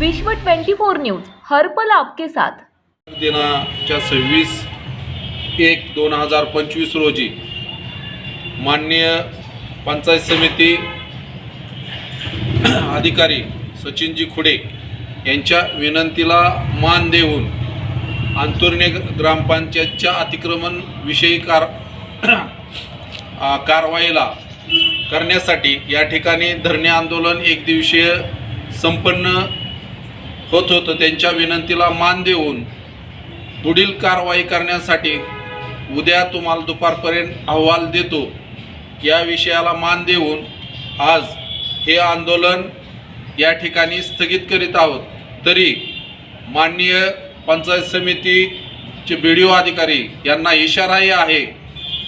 विश्व 24 न्यूज हर्पल आपके साथ. दिनाच्या सव्वीस एक दोन हजार पंचवीस रोजी माननीय पंचायत समिती अधिकारी सचिनजी खुडे यांच्या विनंतीला मान देऊन अंतुर्णे ग्रामपंचायतच्या अतिक्रमण विषयी कार कारवाईला करण्यासाठी या ठिकाणी धरणे आंदोलन एक दिवसीय संपन्न होत होतं. त्यांच्या विनंतीला मान देऊन पुढील कारवाई करण्यासाठी उद्या तुम्हाला दुपारपर्यंत अहवाल देतो. या विषयाला मान देऊन आज हे आंदोलन या ठिकाणी स्थगित करीत आहोत. तरी माननीय पंचायत समितीचे बी डी ओ अधिकारी यांना इशाराही आहे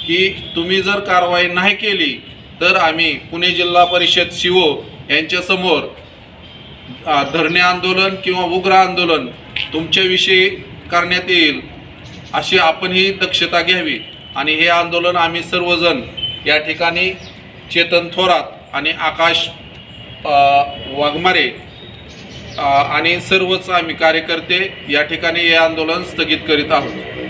की तुम्ही जर कारवाई नाही केली तर आम्ही पुणे जिल्हा परिषद शिवो यांच्यासमोर धरणे आंदोलन किंवा उग्र आंदोलन तुमच्याविषयी करण्यात येईल अशी आपणही दक्षता घ्यावी. आणि हे आंदोलन आम्ही सर्वजण या ठिकाणी चेतन थोरात आणि आकाश वाघमारे आणि सर्वच आम्ही कार्यकर्ते या ठिकाणी हे आंदोलन स्थगित करीत आहोत.